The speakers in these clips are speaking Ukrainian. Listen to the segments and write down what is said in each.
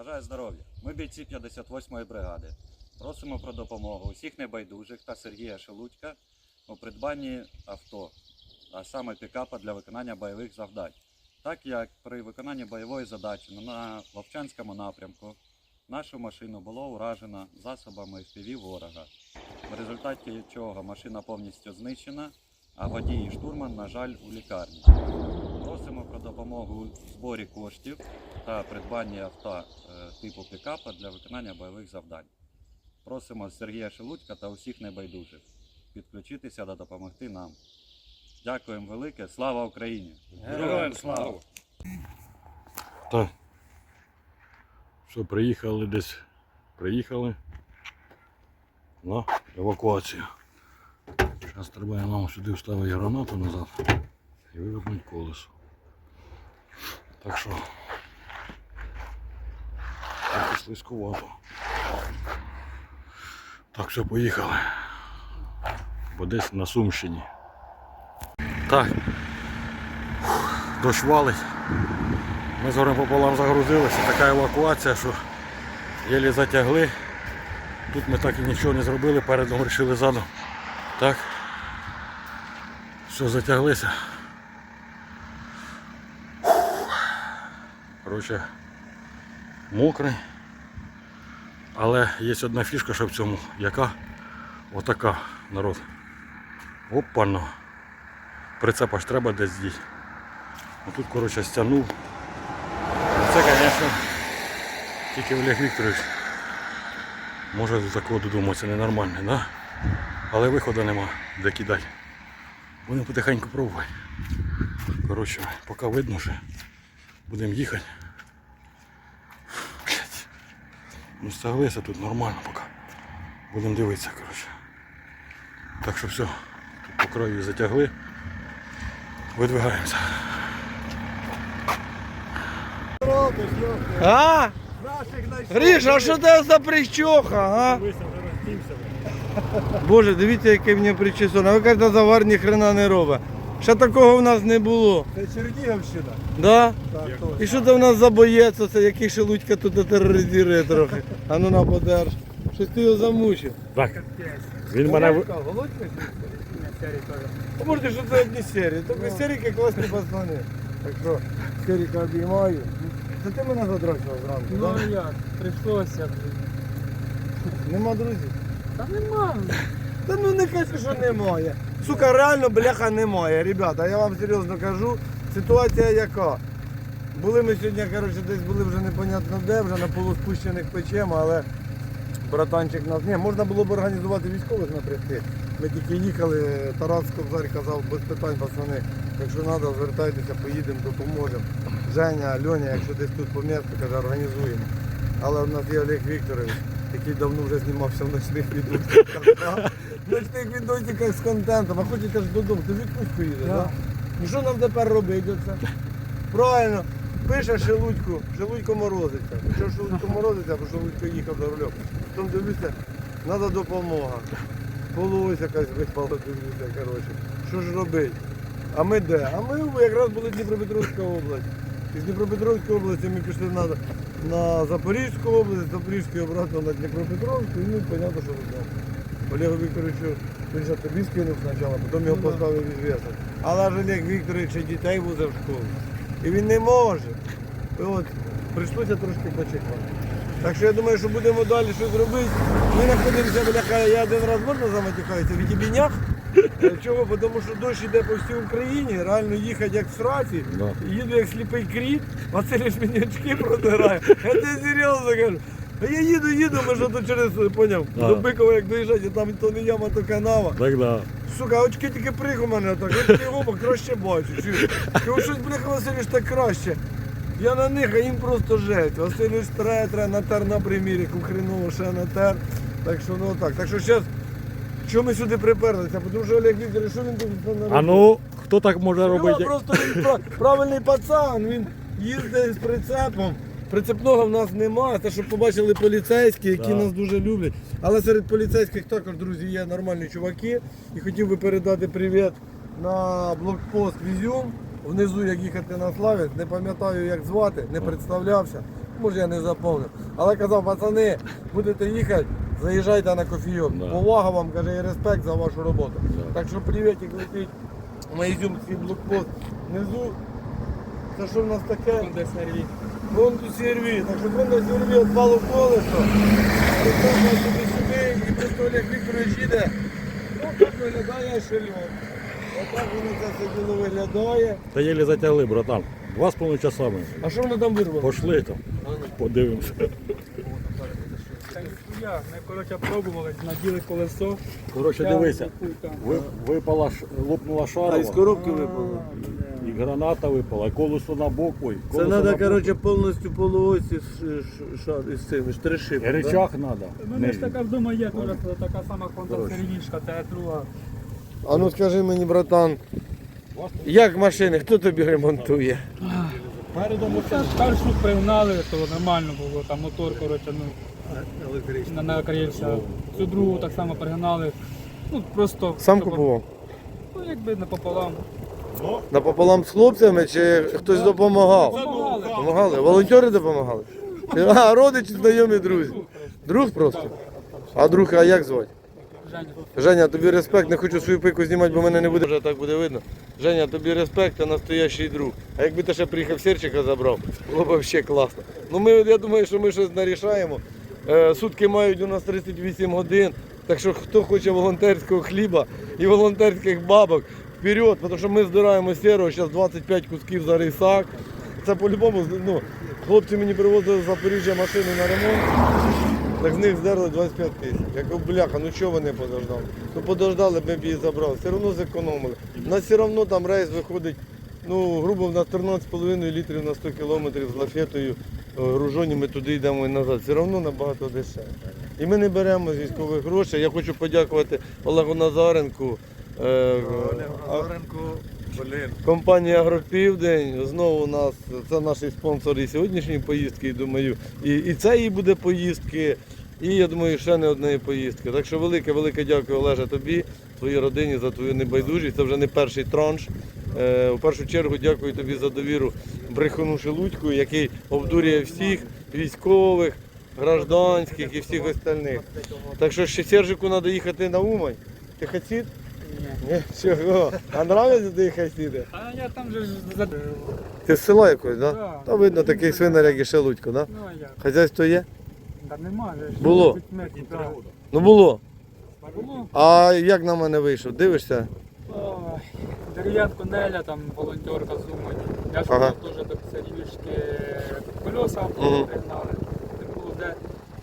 Бажаю здоров'я. Ми бійці 58-ї бригади. Просимо про допомогу усіх небайдужих та Сергія Шелудька у придбанні авто, а саме пікапа для виконання бойових завдань. Так як при виконанні бойової задачі на Вовчанському напрямку нашу машину було уражено засобами FPV ворога, в результаті чого машина повністю знищена, а водій і штурман, на жаль, у лікарні. Просимо про допомогу у зборі коштів та придбанні авто е, типу пікапа для виконання бойових завдань. Просимо Сергія Шелудька та усіх небайдужих підключитися та допомогти нам. Дякуємо велике. Слава Україні! Героям слава! Так. Що, приїхали десь. Приїхали на евакуацію. Зараз треба нам сюди вставити гранату назад і вивернути колесо. Так що слизькувато. Так, все, поїхали. Бо десь на Сумщині. Так. Дощ валить. Ми з горем пополам загрузилися, така евакуація, що єлі затягли. Тут ми так і нічого не зробили, передом вирішили задом. Так. Все, затяглися. Коротше, мокрий. Але є одна фішка, що в цьому, яка отака народ. Опано. Прицепа ж треба десь діти. Тут, коротше, стягнув. Це, звісно, тільки Олег Вікторович може до такого додуматися ненормально, да? але виходу нема, де кидати. Будемо потихеньку пробувати. Коротше, поки видно, що будемо їхати. Ну стяглися тут нормально поки. Будемо дивитися, коротше. Так що все, тут по краю затягли. Видвигаємося. А? Гриша, а що це за прищоха, а? Боже, дивіться, яке в мене причесоне. Ви кажете, завар ні хрена не робить. Ще такого в нас не було. Це Чернігівщина. Да? Так. І що це в нас за боєць, оце, який шелудька тут тероризує трохи. А ну на подерж. Щось ти його замучив. Так. Він мене. в- Володька? А може, що це одні серії. Тільки серійки класні пацани. Так що, серійка обіймаю. Це ти мене задрочив зранку, Ну да? як, прийшлося. Нема друзів? Та нема. Та ну не кажи, що немає. Сука, реально бляха немає. Ребята, я вам серйозно кажу. Ситуація яка? Були ми сьогодні, коротше, десь були вже непонятно де, вже на полуспущених печем, але братанчик нас. Ні, можна було б організувати військових напрягти. Ми тільки їхали, Тарас Кобзар казав, без питань, пацани, якщо треба, звертайтеся, поїдемо, допоможемо. Женя, Льоня, якщо десь тут по місту, каже, організуємо. Але в нас є Олег Вікторович, який давно вже знімався в ночних відосиках. В ночних відосиках з контентом, а хоче каже додому, ти відпустку їдеш, так? Ну що нам тепер робити оце? Правильно, пише Шелудько, Шелудько морозиться. Що Шелудько морозиться, бо Шелудько їхав за рулем. Потім дивлюся, треба допомога. Полось якась випала, дивлюся, коротше. Що ж робити? А ми де? А ми якраз були Дніпропетровська область. Із Дніпропетровської області ми пішли на, на Запорізьку область, з Запорізької обратно на Дніпропетровську, і ну, понятно, що вдома. Олегу Вікторовичу, же тобі скинув спочатку, потім його поставив відвісом. Але ж Олег Вікторович ще дітей возив в школу. І він не може. І от прийшлося трошки почекати. Так що я думаю, що будемо далі щось робити. Ми знаходимося, бляха, я один раз можна заматюкаюся, в Єбінях. Е, Чого? Бо Тому що дощ іде по всій Україні, реально їхати як в сраці, їду як сліпий кріт, Василь ж мені очки протирає. Я тебе серйозно кажу. А я їду, їду, ми ж ото через, поняв, Да. до Бикова як доїжджати, там то не яма, то канава. Так, да. Сука, очки тільки приг у мене так, я тільки оба краще бачу. чуєш. Кажу, щось, бляха, Василь так краще. Я на них, а їм просто жесть. Василь ж тре, тре, натер на примірі, хреново ще натер. Так що ну так. Так що зараз, що ми сюди приперлися? Тому що Олег Вікторович, що він тут наробив? А ну, хто так може робити? просто він пра- правильний пацан, він їздить з прицепом. Прицепного в нас немає, те, щоб побачили поліцейські, які Так. нас дуже люблять. Але серед поліцейських також, друзі, є нормальні чуваки. І хотів би передати привіт на блокпост Візюм. Внизу, як їхати на Славянськ, не пам'ятаю, як звати, не представлявся. Може я не заповнив. Але казав, пацани, будете їхати, заїжджайте на кофійок. Да. Повага вам, каже, і респект за вашу роботу. Да. Так що привітик летить на Ізюмський блокпост. Внизу. Це що в нас таке? Де серві. Фонду Сірві. Так що фонду Сірві відпало колесо. Прикольно собі сюди і просто Олег Вікторович їде. Ну, так виглядає шельон. Отак воно це все діло виглядає. Та єлі затягли, братан. Два з половиною часами. А що воно там вирвало? Пошли там, подивимося. Я, ми, коротше, пробували, наділи колесо. Коротше, дивися. Ви, випала, ш- лопнула А шарова, із коробки випало. Граната випала, колесо на бок. Ой, Це треба, коротше, повністю полуосі шар, із цими штришипами. І речах треба. У мене ж така вдома є, теж така сама Honda Коротше. та друга. А ну скажи мені, братан, як машини, хто тобі ремонтує? Передом Це першу пригнали, то нормально було, там мотор, коротше, ну, на- накрився. Цю другу так само пригнали. Ну, просто... Сам купував? Ну, якби напополам. Напополам з хлопцями чи хтось допомагав? Допомагали. Волонтери допомагали? А, родичі, знайомі, друзі. Друг просто? А друг, а як звати? Женя. Женя, тобі респект, не хочу свою пику знімати, бо мене не буде. Вже так буде видно. Женя, тобі респект, ти настоящий друг. А якби ти ще приїхав Серчика забрав, було б взагалі класно. Ну ми, я думаю, що ми щось нарішаємо. Е, сутки мають у нас 38 годин. Так що хто хоче волонтерського хліба і волонтерських бабок, вперед, тому що ми збираємо сірого, зараз 25 кусків за рисак. Це по-любому, ну, хлопці мені привозили з Запоріжжя машину на ремонт. Так з них здерли 25 тисяч. Я кажу, бляха, ну чого вони подождали? Ну подождали, ми б її забрали. Все одно зекономили. У нас все одно там рейс виходить, ну, грубо на 13,5 літрів на 100 кілометрів з лафетою, е, гружоні, ми туди йдемо і назад. Все одно набагато дешевше. І ми не беремо з військових грошей. Я хочу подякувати Олегу Назаренку. Е, Компанія Агропівдень знову у нас це наш спонсор і сьогоднішньої поїздки, і думаю, і, і цієї буде поїздки, і я думаю, ще не однієї поїздки. Так що велике, велике дякую, Олеже, тобі, твоїй родині за твою небайдужість. Це вже не перший транш. Е, у першу чергу дякую тобі за довіру брехуну Шелудьку, який обдурює всіх військових, гражданських і всіх остальних. Так що ще Сержику треба їхати на Умань. Ти хотів? Ні. Ні, чого? А нравиться ти хасіди? А я там же ж за... Ти з села якось, да? Да. Та видно такий свинар, як і Шелудько, да? Ну, а як? Хазяйство є? Та нема же. ж. Було. 30 метрів, да. Ну було. Було. А як на мене вийшов? Дивишся? Ой, Неля, там волонтерка з Умані. Я ж Ага. теж до сервішки колеса Мгм. пригнали. Не було де.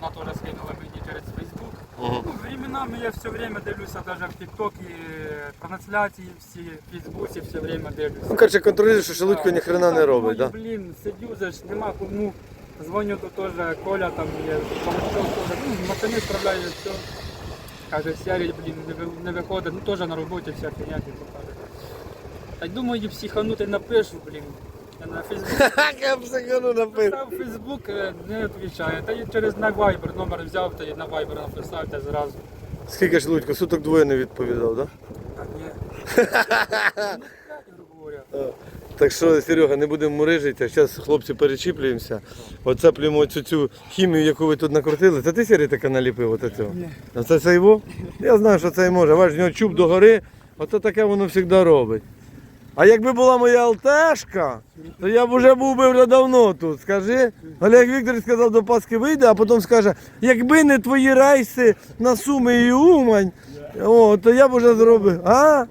Вона теж скинула мені Фейсбук. Ну, я все время дивлюся, навіть в Тіктокі, трансляції всі, в Фейсбуці все время дивлюся. Ну, коротше, контролюєш, що Шелудько ні хрена не робить, думаю, да? Блін, сидю, же ж нема кому. Дзвоню то теж Коля там є, Павло теж, ну, машини справляє все. Каже, сярі, блін, не, виходить, ну теж на роботі вся фігня, типу, каже. Та й думаю, психанути напишу, блін. Я на Фейсбук Я психану напив. написав Фейсбук, е, не відповідає. Та й через на Viber номер взяв, та й на Viber написав, та зразу. Скільки Шелудько? Суток двоє не відповідав, да? Так, ні. Ну, так, говоря. Так що, Серега, не будемо мурижити, зараз хлопці перечіплюємося. Оцеплюємо цю, цю хімію, яку ви тут накрутили. Це ти Сергій таке наліпив от цього? Ні. А це це його? Я знаю, що це і може. Бачиш, в нього чуб догори, оце таке воно завжди робить. А якби була моя алтешка, то я б вже був би вже давно тут. Скажи. Олег Вікторович сказав, до Пасхи вийде, а потім скаже, якби не твої рейси на Суми і Умань, о, то я б вже зробив. А?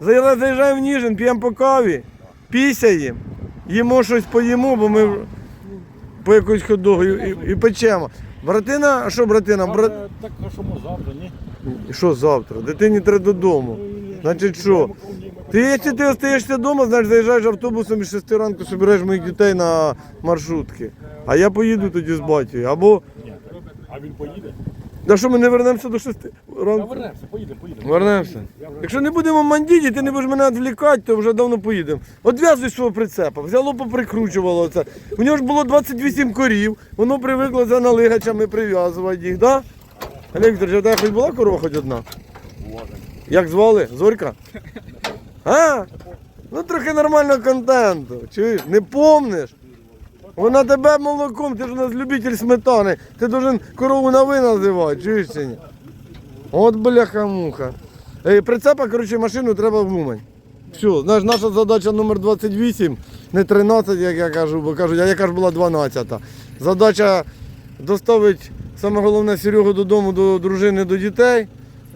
Заїжджаємо в Ніжин, п'ємо по каві, пісяємо, їмо щось поїмо, бо ми по якусь ходогу і, і, печемо. Братина, а що братина? Брат... Так, а що ми завтра, ні? Що завтра? Дитині треба додому. Значить що? Ти, якщо ти остаєшся вдома, значить заїжджаєш автобусом і 6 ранку собираєш моїх дітей на маршрутки. А я поїду тоді з батькою. Або, Ні. А він поїде? да що ми не вернемося до 6 Та ранку? вернемося, поїдемо, поїдемо. Вернемося. Якщо не будемо мандіті, ти не будеш мене відвлікати, то вже давно поїдемо. Одв'язуй свого прицепа, взяло поприкручувало це. У нього ж було 28 корів, воно привикло за налигачами прив'язувати їх, так? Да? Олег тебе хоч була корова хоч одна? Як звали? Зорька? А? Ну трохи нормального контенту. Чуєш? Не помниш? Вона тебе молоком, ти ж у нас любитель сметани. Ти должен корову на ви називати, чуєш чи ні? От бляха-муха. Е, Прицепа, коротше, машину треба в Умань. Все, знаєш, наша задача номер 28, не 13, як я кажу, бо кажуть, а яка ж була 12. Задача доставити саме головне Серегу додому до дружини, до дітей.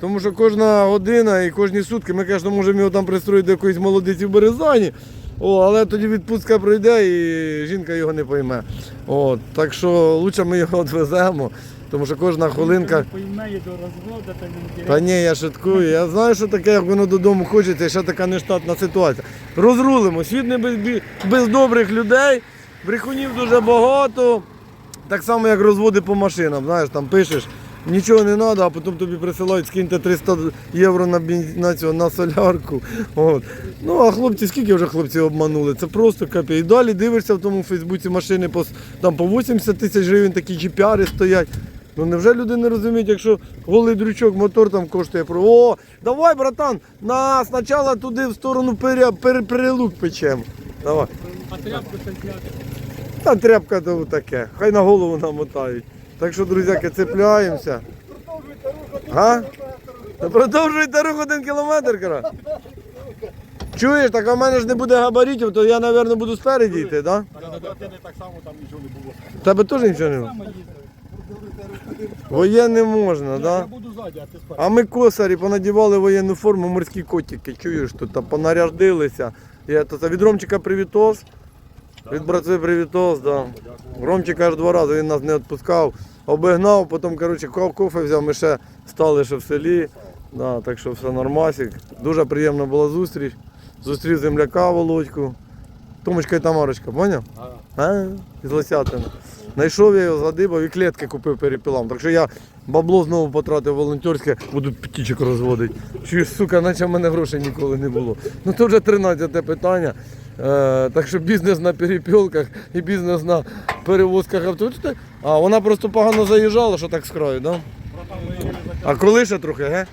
Тому що кожна година і кожні сутки ми, звісно, можемо його там пристроїти до якоїсь молодиці в Березані. О, але тоді відпустка пройде і жінка його не пойме. О, так що лучше ми його відвеземо, тому що кожна хвилинка. Поймає до розводу, та він Та ні, я шуткую. Я знаю, що таке, як воно додому хочеться, і ще така нештатна ситуація. Розрулимо. Світ не без, без добрих людей, брехунів дуже багато. Так само, як розводи по машинам. Знаєш, там пишеш, нічого не треба, а потім тобі присилають, скиньте 300 євро на, на, цього, на солярку. От. Ну, а хлопці, скільки вже хлопці обманули? Це просто капі. І далі дивишся в тому Фейсбуці машини по, там, по 80 тисяч гривень, такі чіпяри стоять. Ну невже люди не розуміють, якщо голий дрючок мотор там коштує про. О, давай, братан, на спочатку туди в сторону пере, пере, перелук печемо. Давай. А тряпку ще зняти. Та тряпка то таке, хай на голову намотають. Так що, друзяки, цепляємося. А? Продовжуйте рух один кілометр, кара. Чуєш, так а в мене ж не буде габаритів, то я, мабуть, буду спереді йти, так? Так само там нічого не було. Тебе теж нічого? Саме їздив. Воєнне можна, так? Ззаді, а ми косарі понадівали воєнну форму, морські котики, чуєш тут, там понаряждилися. Я то, від Ромчика привітос. Від братви привітос, да. Ромчик аж два рази він нас не відпускав, обігнав, потім коротше, кофе взяв, ми ще стали ще в селі. Да, так що все нормасик. Дуже приємна була зустріч. Зустрів земляка Володьку. Томочка і Тамарочка, поняв? А, із Лосятина. Знайшов я його, задибав і клітки купив перепілам. Так що я бабло знову потратив волонтерське, буду птічок розводити. Чи, сука, наче в мене грошей ніколи не було. Ну це вже 13 питання. Е, так що бізнес на перепілках і бізнес на перевозках авто. А вона просто погано заїжджала, що так з краю, да? А коли ще трохи, ге?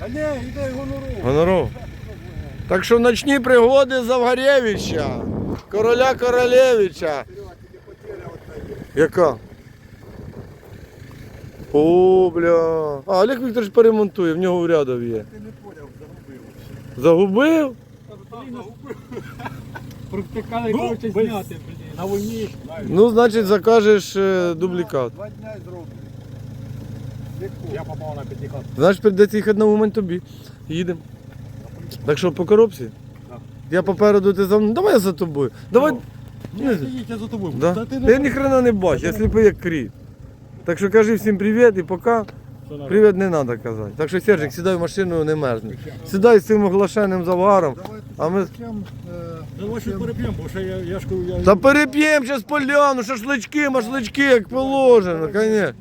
А ні, іде гонору. Гоноров. Так що ночні пригоди Завгарєвича, короля Королевича. Яка? О, бля. А, Олег Вікторович перемонтує, в нього урядов є. Ти не поняв, загубив. Загубив? Провтикали, Ну, коротше, без- зняти, блін. На війні. Ну, значить, закажеш е, дублікат. Два дня і зроблю. Я попав на п'ятихат. Значить, прийдеться їхати на момент тобі. Їдемо. Так що по коробці? Так. Я попереду ти за мною. Давай я за тобою. Давай. Ні, Не- стоїть, я за тобою. Да? Та ти Я ні хрена не бачу, я сліпий як кріт. Так що кажи всім привіт і пока. Привіт не треба казати. Так що Сержик, сідай в машину, не мерзни. Сідай з цим оглашеним заваром. А ми... Давай щось переп'ємо, бо ще я, я ж кажу, я... Та переп'ємо зараз поляну, шашлички, машлички, як положено, звісно.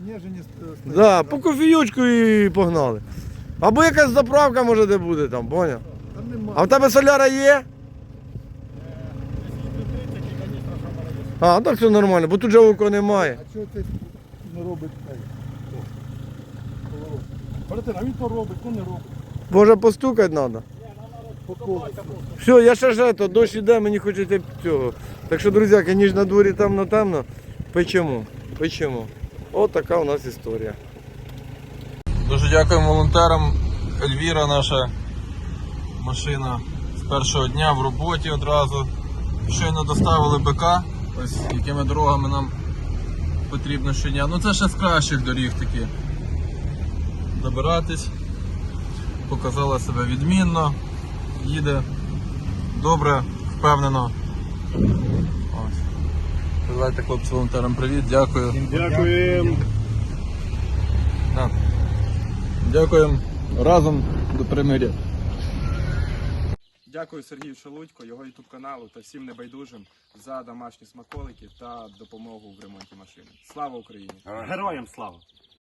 Да, по кофійочку і погнали. Або якась заправка може де буде там, поняв? А в тебе соляра є? А, так все нормально, бо тут же око немає. А чого ти не робить цей? Братин, а він то робить, то не робить. Може постукати треба. Все, я ще ж то, дощ іде, мені хочеться цього. Так що, друзяки, ніж на дворі темно темно, печемо, печемо. От така у нас історія. Дуже дякуємо волонтерам. Ельвіра, наша машина з першого дня в роботі одразу. Щойно доставили БК, ось якими дорогами нам потрібно щодня. Ну це ще з кращих доріг такі. Добиратись. Показала себе відмінно, їде добре, впевнено. Ось. Передайте хлопці волонтерам привіт, дякую. Дякуємо. Да. Дякуємо разом до примиря. Дякую Сергію Шелудько, його ютуб каналу та всім небайдужим за домашні смаколики та допомогу в ремонті машини. Слава Україні! Героям слава!